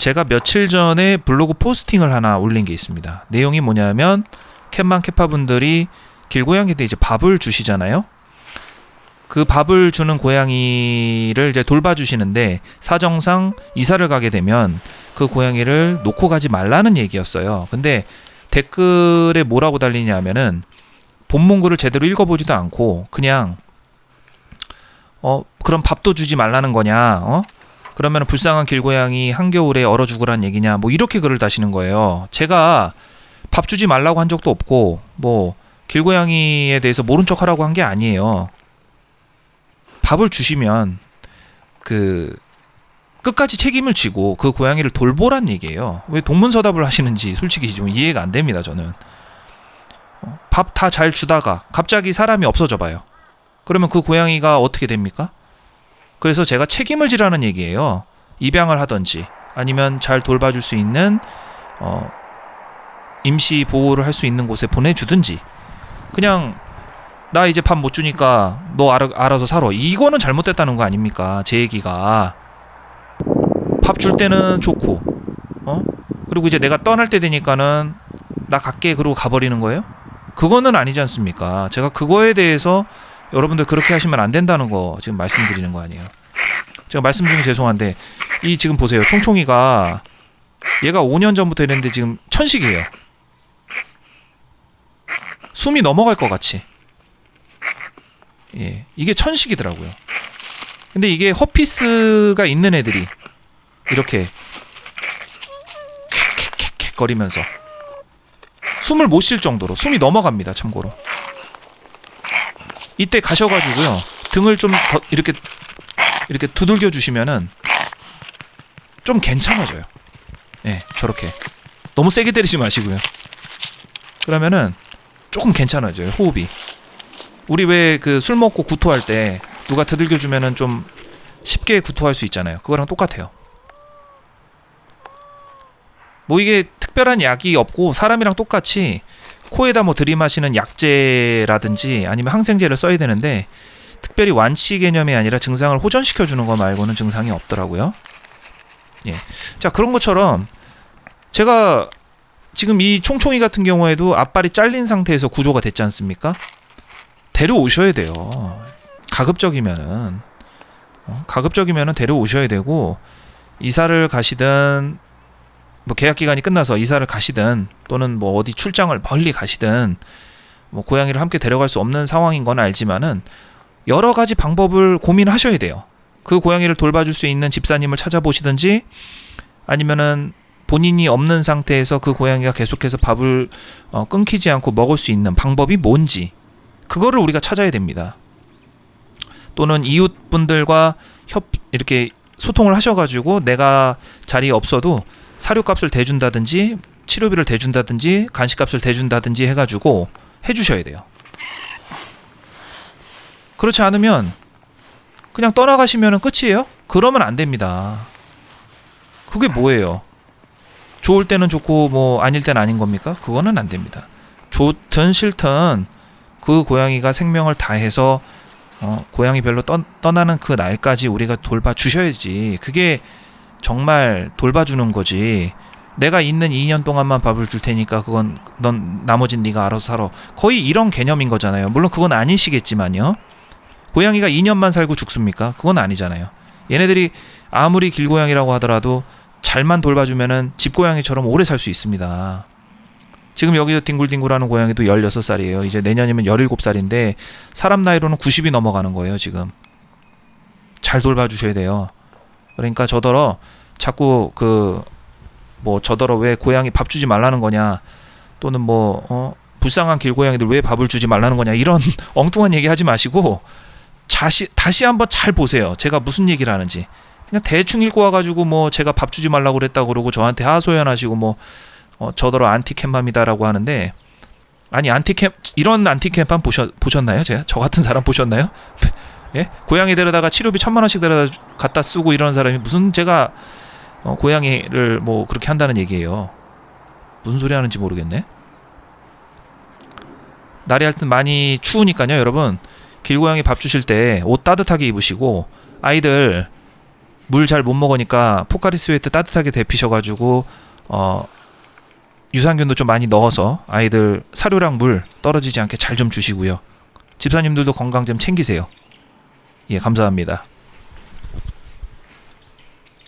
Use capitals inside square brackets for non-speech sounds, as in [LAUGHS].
제가 며칠 전에 블로그 포스팅을 하나 올린 게 있습니다. 내용이 뭐냐면 캣만 캐파분들이 길고양이한테 이제 밥을 주시잖아요. 그 밥을 주는 고양이를 이제 돌봐주시는데 사정상 이사를 가게 되면 그 고양이를 놓고 가지 말라는 얘기였어요. 근데 댓글에 뭐라고 달리냐면은 본문글을 제대로 읽어보지도 않고 그냥 어 그럼 밥도 주지 말라는 거냐 어 그러면 불쌍한 길고양이 한겨울에 얼어 죽으란 얘기냐 뭐 이렇게 글을 다시는 거예요. 제가 밥 주지 말라고 한 적도 없고 뭐 길고양이에 대해서 모른 척 하라고 한 게 아니에요. 밥을 주시면 그 끝까지 책임을 지고 그 고양이를 돌보란 얘기예요. 왜 동문서답을 하시는지 솔직히 좀 이해가 안 됩니다. 저는 밥 다 잘 주다가 갑자기 사람이 없어져 봐요. 그러면 그 고양이가 어떻게 됩니까? 그래서 제가 책임을 지라는 얘기예요. 입양을 하든지 아니면 잘 돌봐줄 수 있는 어, 임시 보호를 할 수 있는 곳에 보내주든지 그냥 나 이제 밥 못 주니까 너 알아, 알아서 살아. 이거는 잘못됐다는 거 아닙니까? 제 얘기가 밥 줄 때는 좋고 어 그리고 이제 내가 떠날 때 되니까는 나 갈게 그러고 가버리는 거예요? 그거는 아니지 않습니까? 제가 그거에 대해서 여러분들 그렇게 하시면 안 된다는 거 지금 말씀드리는 거 아니에요. 제가 말씀 중에 죄송한데 이 지금 보세요. 총총이가 얘가 5년 전부터 이랬는데 지금 천식이에요. 숨이 넘어갈 것 같이. 예, 이게 천식이더라고요. 근데 이게 허피스가 있는 애들이 이렇게 킥킥킥킥 거리면서 숨을 못 쉴 정도로 숨이 넘어갑니다. 참고로. 이때 가셔가지고요 등을 좀더 이렇게 이렇게 두들겨 주시면은 좀 괜찮아져요. 예, 저렇게 너무 세게 때리지 마시고요. 그러면은 조금 괜찮아져요 호흡이. 우리 왜 그 술 먹고 구토할 때 누가 두들겨 주면은 좀 쉽게 구토할 수 있잖아요. 그거랑 똑같아요. 뭐 이게 특별한 약이 없고 사람이랑 똑같이 코에다 뭐 들이마시는 약제라든지 아니면 항생제를 써야 되는데 특별히 완치 개념이 아니라 증상을 호전시켜 주는 거 말고는 증상이 없더라고요. 예. 자, 그런 것처럼 제가 지금 이 총총이 같은 경우에도 앞발이 잘린 상태에서 구조가 됐지 않습니까? 데려오셔야 돼요. 가급적이면은 어? 가급적이면은 데려오셔야 되고 이사를 가시든 뭐 계약 기간이 끝나서 이사를 가시든 또는 뭐 어디 출장을 멀리 가시든 뭐 고양이를 함께 데려갈 수 없는 상황인 건 알지만은 여러 가지 방법을 고민하셔야 돼요. 그 고양이를 돌봐줄 수 있는 집사님을 찾아보시든지 아니면은 본인이 없는 상태에서 그 고양이가 계속해서 밥을 어, 끊기지 않고 먹을 수 있는 방법이 뭔지 그거를 우리가 찾아야 됩니다. 또는 이웃분들과 협 이렇게 소통을 하셔가지고 내가 자리에 없어도 사료값을 대준다든지 치료비를 대준다든지 간식값을 대준다든지 해가지고 해주셔야 돼요. 그렇지 않으면 그냥 떠나가시면 끝이에요? 그러면 안 됩니다. 그게 뭐예요? 좋을 때는 좋고 뭐 아닐 때는 아닌 겁니까? 그거는 안 됩니다. 좋든 싫든 그 고양이가 생명을 다해서 어, 고양이별로 떠, 떠나는 그 날까지 우리가 돌봐 주셔야지. 그게 정말 돌봐주는 거지. 내가 있는 2년 동안만 밥을 줄 테니까 그건 넌 나머진 네가 알아서 살아. 거의 이런 개념인 거잖아요. 물론 그건 아니시겠지만요. 고양이가 2년만 살고 죽습니까? 그건 아니잖아요. 얘네들이 아무리 길고양이라고 하더라도 잘만 돌봐주면은 집고양이처럼 오래 살 수 있습니다. 지금 여기서 뒹굴뒹굴하는 고양이도 16살이에요. 이제 내년이면 17살인데 사람 나이로는 90이 넘어가는 거예요, 지금. 잘 돌봐주셔야 돼요. 그러니까 저더러 자꾸 그 뭐 저더러 왜 고양이 밥 주지 말라는 거냐 또는 뭐 어, 불쌍한 길고양이들 왜 밥을 주지 말라는 거냐 이런 [LAUGHS] 엉뚱한 얘기 하지 마시고 다시 다시 한번 잘 보세요. 제가 무슨 얘기를 하는지. 그냥 대충 읽고 와가지고 뭐 제가 밥 주지 말라고 그랬다고 그러고 저한테 하소연하시고 뭐 어, 저더러 안티캠맘이다라고 하는데 아니 안티캠 이런 안티캠팜 보셨 보셨나요? 제가 저 같은 사람 보셨나요? [LAUGHS] 예? 고양이 데려다가 치료비 천만 원씩 데려다 갖다 쓰고 이런 사람이 무슨 제가 어, 고양이를 뭐 그렇게 한다는 얘기예요. 무슨 소리 하는지 모르겠네. 날이 하여튼 많이 추우니까요, 여러분. 길고양이 밥 주실 때 옷 따뜻하게 입으시고 아이들 물 잘 못 먹으니까 포카리 스웨트 따뜻하게 데피셔가지고 어 유산균도 좀 많이 넣어서 아이들 사료랑 물 떨어지지 않게 잘 좀 주시고요. 집사님들도 건강 좀 챙기세요. 예, 감사합니다.